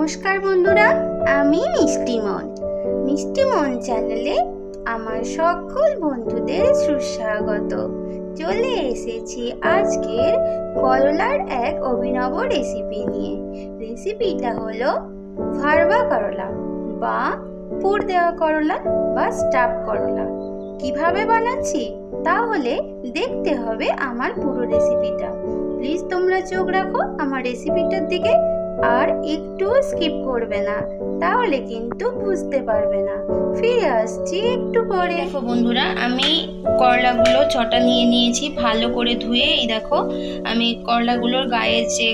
নমস্কার বন্ধুরা, আমি মিষ্টিমন মিষ্টিমন চ্যানেলে আমার সকল বন্ধুদের সুস্বাগত। চলে এসেছি আজকের করলার এক অভিনব রেসিপি নিয়ে। রেসিপিটা হলো ভারবা করলা বা পুর দেওয়া করলা বা স্টাফ করলা। কীভাবে বানাচ্ছি? তাহলে দেখতে হবে আমার পুরো রেসিপিটা প্লিজ তোমরা চোখ রাখো আমার রেসিপিটার দিকে। আর একটু স্কিপ করবে না, তাহলে কিন্তু বুঝতে পারবে না। ফিরে আসছি একটু পরে। দেখো বন্ধুরা, আমি করলাগুলো ছটা নিয়ে নিয়েছি, ভালো করে ধুয়ে, এই দেখো, আমি করলাগুলোর গায়ের যে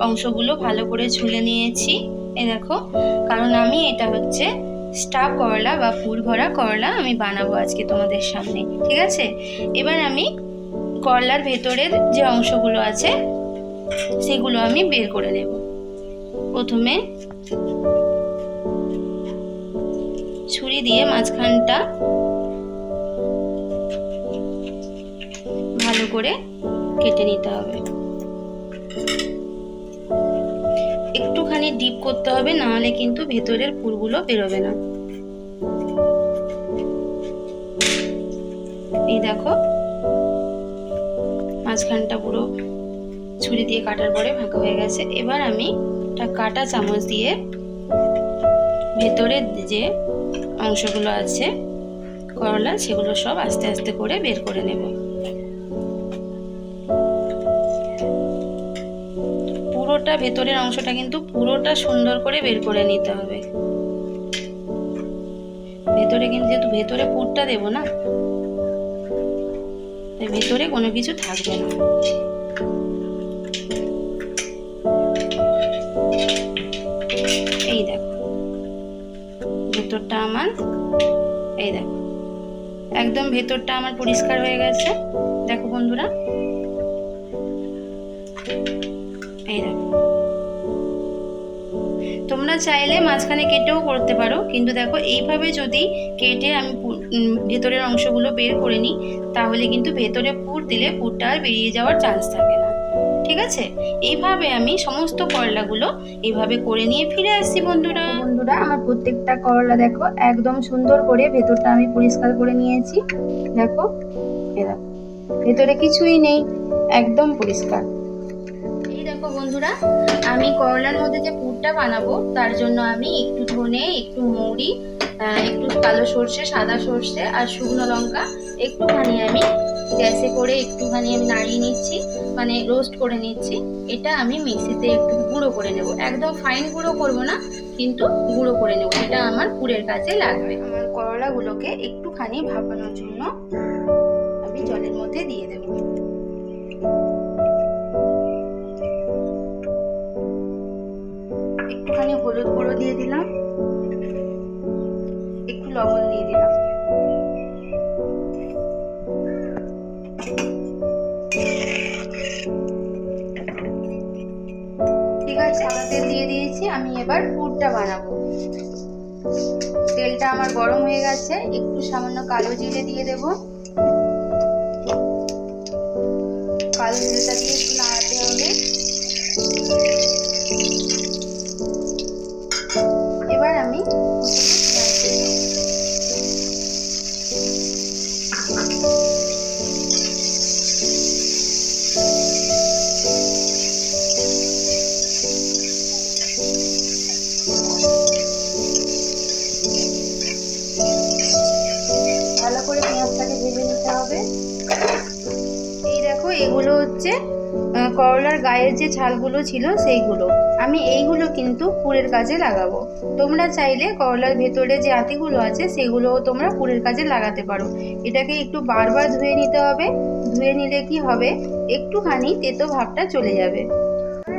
অংশগুলো ভালো করে ঝুলে নিয়েছি, এই দেখো, কারণ আমি এটা হচ্ছে স্টাফ করলা বা পুর ভরা করলা আমি বানাবো আজকে তোমাদের সামনে, ঠিক আছে? এবার আমি করলার ভেতরের যে অংশগুলো আছে, সেগুলো আমি বের করে নেব। প্রথমে ছুরি দিয়ে মাঝখানটা ভালো করে কেটে নিতে হবে। একটুখানি ডিপ করতে হবে না হলে কিন্তু ভেতরের পুরগুলো বেরোবে না। এই দেখো, মাঝখানটা পুরো ছুরি দিয়ে কাটার পরে ফাঁকা হয়ে গেছে। এবার আমি কাটা চামচ দিয়ে ভেতরের যে অংশগুলো আছে, করলা, সেগুলো সব আস্তে আস্তে করে বের করে নেব। পুরোটা ভেতরের অংশটা কিন্তু পুরোটা সুন্দর করে বের করে নিতে হবে। ভেতরে কিন্তু যেহেতু ভেতরে পুরটা দেবো না ভেতরে কোনো কিছু থাকবে না। ভেতরটা আমার, এই দেখো। একদম ভেতরটা আমার পরিষ্কার হয়ে গেছে। দেখো বন্ধুরা। এই দেখো। তোমরা চাইলে মাঝখানে কেটেও করতে পারো, কিন্তু দেখো, এইভাবে যদি কেটে আমি ভেতরের অংশগুলো বের করে নিই, তাহলে কিন্তু ভেতরে পুর দিলে পুরটা আর বেরিয়ে যাওয়ার চান্স থাকে ঠিক আছে? এইভাবে আমি সমস্ত করলাগুলো এইভাবে করে নিয়ে ফিরে আসছি বন্ধুরা। বন্ধুরা আমার প্রত্যেকটা করলা দেখো একদম সুন্দর করে ভেতরটা আমি পরিষ্কার করে নিয়েছি। দেখো দেখো ভেতরে কিছুই নেই একদম পরিষ্কার। এই দেখো বন্ধুরা আমি করলার মধ্যে যে পুরটা বানাবো তার জন্য আমি একটু ধনে একটু মৌরি একটু কালো সর্ষে সাদা সর্ষে আর শুকনো লঙ্কা একটুখানি আমি গ্যাসে করে একটুখানি আমি নাড়িয়ে নিচ্ছি। মানে রোস্ট করে নিচ্ছি। এটা আমি মিক্সিতে একটু গুঁড়ো করে নেব। একদম ফাইন গুঁড়ো করব না, কিন্তু গুঁড়ো করে নেব। এটা আমার পুরের কাজে লাগবে। আমার করলাগুলোকে একটুখানি ভাপানোর জন্য আমি জলের মধ্যে দিয়ে দেব। একটুখানি হলুদ গুঁড়ো দিয়ে দিলাম। একটু লবণ দিয়ে দিলাম। সাদা তেল দিয়ে দিয়েছি, আমি এবার পুরটা বানাবো। তেলটা আমার গরম হয়ে গেছে, একটু সামান্য কালো জিরে দিয়ে দেব। কালো জিরেটা দিয়ে একটু নাড়াতে হবে। হবে। এই দেখো, এগুলো হচ্ছে করলার গায়ের যে ছালগুলো ছিল সেইগুলো। আমি এইগুলো কিন্তু পুরের কাজে লাগাবো। তোমরা চাইলে করলার ভেতরে যে আতিগুলো আছে সেগুলোও তোমরা পুরের কাজে লাগাতে পারো। এটাকে একটু বারবার ধুয়ে নিতে হবে। ধুয়ে নিলে কি হবে? একটুখানি তেতো ভাবটা চলে যাবে।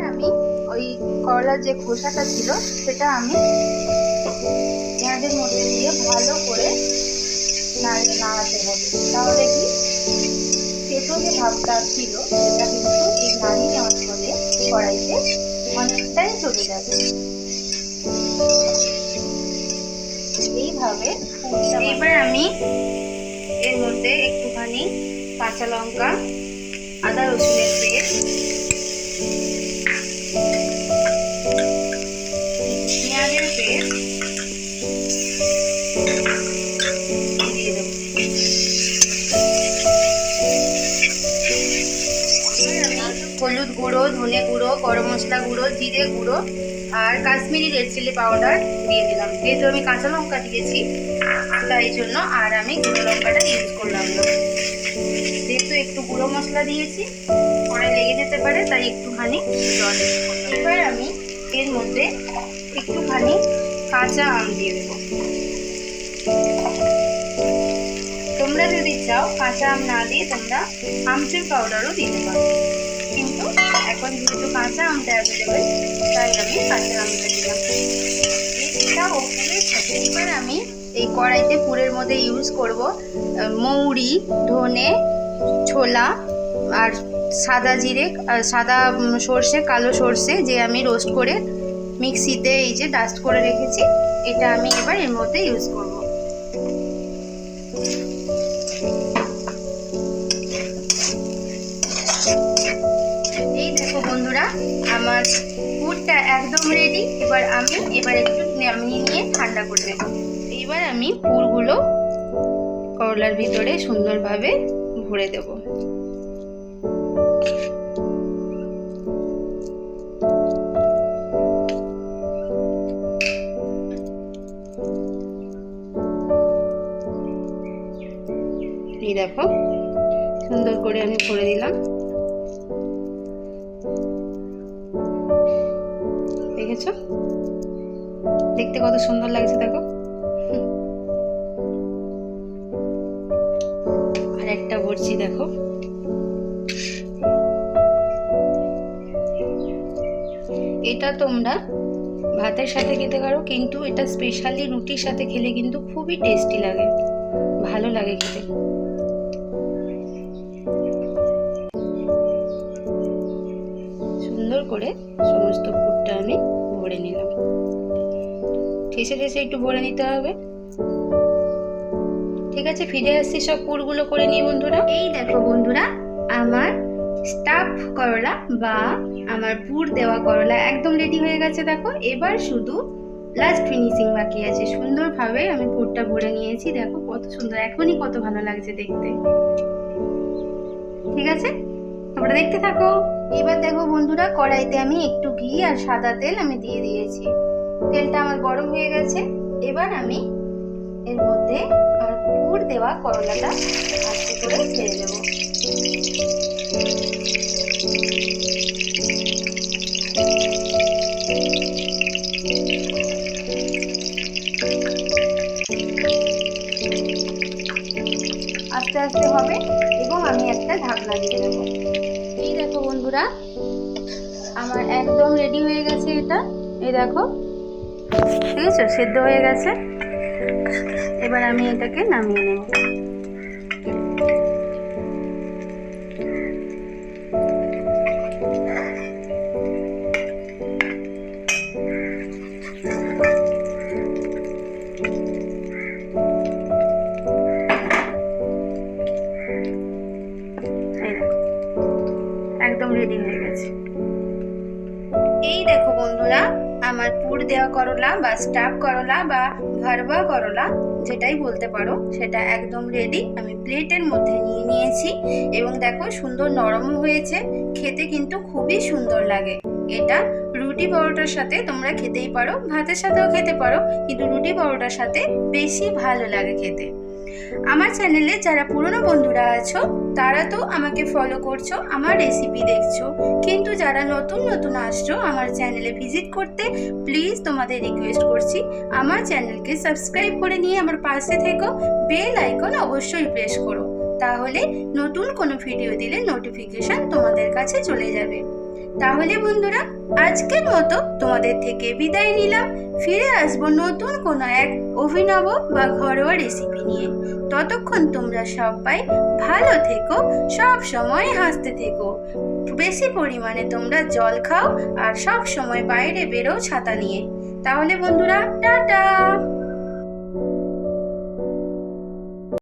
আমি ওই করলার যে খোসাটা ছিল, সেটা আমি পেঁয়াজের মধ্যে দিয়ে ভালো করে নাড়িয়ে নাড়াতে হবে তাহলে কি? তেতো যে ভাবটা ছিল সেটা কিন্তু এই নাড়িয়ে নেওয়ার ফলে কড়াইতে অনেকটাই চলে যাবে। এইভাবে এবার আমি এর মধ্যে একটুখানি কাঁচা লঙ্কা, আদা রসুনের পেস্ট গুঁড়ো, গরম মশলা গুঁড়ো, জিরে গুঁড়ো আর কাশ্মীরি রেড চিলি পাউডার দিয়ে দিলাম। যেহেতু আমি কাঁচা লঙ্কা দিয়েছি, তাই জন্য আর আমি গুঁড়ো লঙ্কাটা ইউজ করলাম না। যেহেতু একটু গুঁড়ো মশলা দিয়েছি, পরে লেগে যেতে পারে, তাই একটুখানি জল এবার আমি এর মধ্যে একটুখানি কাঁচা আম দিয়ে দেবো। তোমরা যদি চাও কাঁচা আম না দিয়ে তোমরা আমচুর পাউডারও দিতে পারো। এখন যেহেতু কাঁচা আমটা অ্যাভেলেবেল তাই আমি কাঁচা আমটা দিলাম। এটা ওপরের সাথে এবার আমি এই কড়াইতে পুরের মধ্যে ইউজ করব। মৌরি, ধনে, ছোলা আর সাদা জিরে সাদা সর্ষে, কালো সর্ষে যে আমি রোস্ট করে মিক্সিতে এই যে ডাস্ট করে রেখেছি, এটা আমি এবার এর মধ্যে ইউজ করব। বন্ধুরা, আমার পুরটা একদম রেডি এবার আমি, এবার একটু নামিয়ে নিয়ে ঠান্ডা করে নেব। এবার আমি পুরগুলো করলার ভিতরে সুন্দরভাবে ভরে দেব। এই দেখো, সুন্দর করে আমি ভরে দিলাম। দেখেছ দেখতে কত সুন্দর লাগছে, দেখো। আর একটা ভরছি দেখো। এটা তোমরা ভাতের সাথে খেতে পারো, কিন্তু এটা স্পেশালি রুটির সাথে খেলে কিন্তু খুবই টেস্টি লাগে। ভালো লাগে খেতে। সুন্দর করে সমস্ত পুরটা আমি ভরে নিলাম। ঠেসে ঠেসে একটু ভরে নিতে হবে। ঠিক আছে, ফিরে আসছি সব পুরগুলো করে নিয়ে বন্ধুরা। এই দেখো বন্ধুরা, আমার স্টাফ করলা বা আমার পুর দেওয়া করলা একদম রেডি হয়ে গেছে দেখো। এবার শুধু লাস্ট ফিনিশিং বাকি আছে। সুন্দরভাবে আমি পুরটা ভরে নিয়েছি। দেখো কত সুন্দর, এখনই কত ভালো লাগছে দেখতে। ঠিক আছে? তোমরা দেখতে থাকো। এবার দেখো বন্ধুরা, কড়াইতে আমি একটু ঘি আর সাদা তেল আমি দিয়ে দিয়েছি। তেলটা আমার গরম হয়ে গেছে। এবার আমি এর মধ্যে আমার পুর দেওয়া করলাটা আস্তে করে ছেড়ে দেবো। আস্তে আস্তে হবে, এবং আমি একটা ঢাকনা দিয়ে দেবো। বন্ধুরা, আমার একদম রেডি হয়ে গেছে এটা। এই দেখো, ঠিক আছে? সেদ্ধ হয়ে গেছে। এবার আমি এটাকে নামিয়ে নেব। রেডি হয়ে গেছে। এই দেখো বন্ধুরা, আমার পুর দেওয়া করলা বা স্টাফ করলা বা ভারবা করলা, যেটাই বলতে পারো, সেটা একদম রেডি আমি প্লেটের মধ্যে নিয়ে নিয়েছি এবং দেখো সুন্দর নরমও হয়েছে, খেতে কিন্তু খুবই সুন্দর লাগে। এটা রুটি পরোটার সাথে তোমরা খেতেই পারো, ভাতের সাথেও খেতে পারো, কিন্তু রুটি পরোটার সাথে বেশি ভালো লাগে খেতে। আমার চ্যানেলে যারা পুরনো বন্ধুরা আছো, তারা তো আমাকে ফলো করছ, আমার রেসিপি দেখছ। কিন্তু যারা নতুন নতুন আসছো আমার চ্যানেলে ভিজিট করতে প্লিজ তোমাদের রিকোয়েস্ট করছি, আমার চ্যানেলকে সাবস্ক্রাইব করে নিয়ে আমার পাশে থেকো বেল আইকন অবশ্যই প্রেস করো। তাহলে নতুন কোনো ভিডিও দিলে নোটিফিকেশন তোমাদের কাছে চলে যাবে। তাহলে বন্ধুরা আজকের মতো তোমাদের থেকে বিদায় নিলাম। ফিরে আসব নতুন কোনো এক অভিনব বা ঘরোয়া রেসিপি নিয়ে। ততক্ষণ তোমরা সবাই ভালো থেকো, সব সময় হাসতে থেকো। বেশি পরিমাণে তোমরা জল খাও আর সব সময় বাইরে বেরো ছাতা নিয়ে। তাহলে বন্ধুরা, টাটা!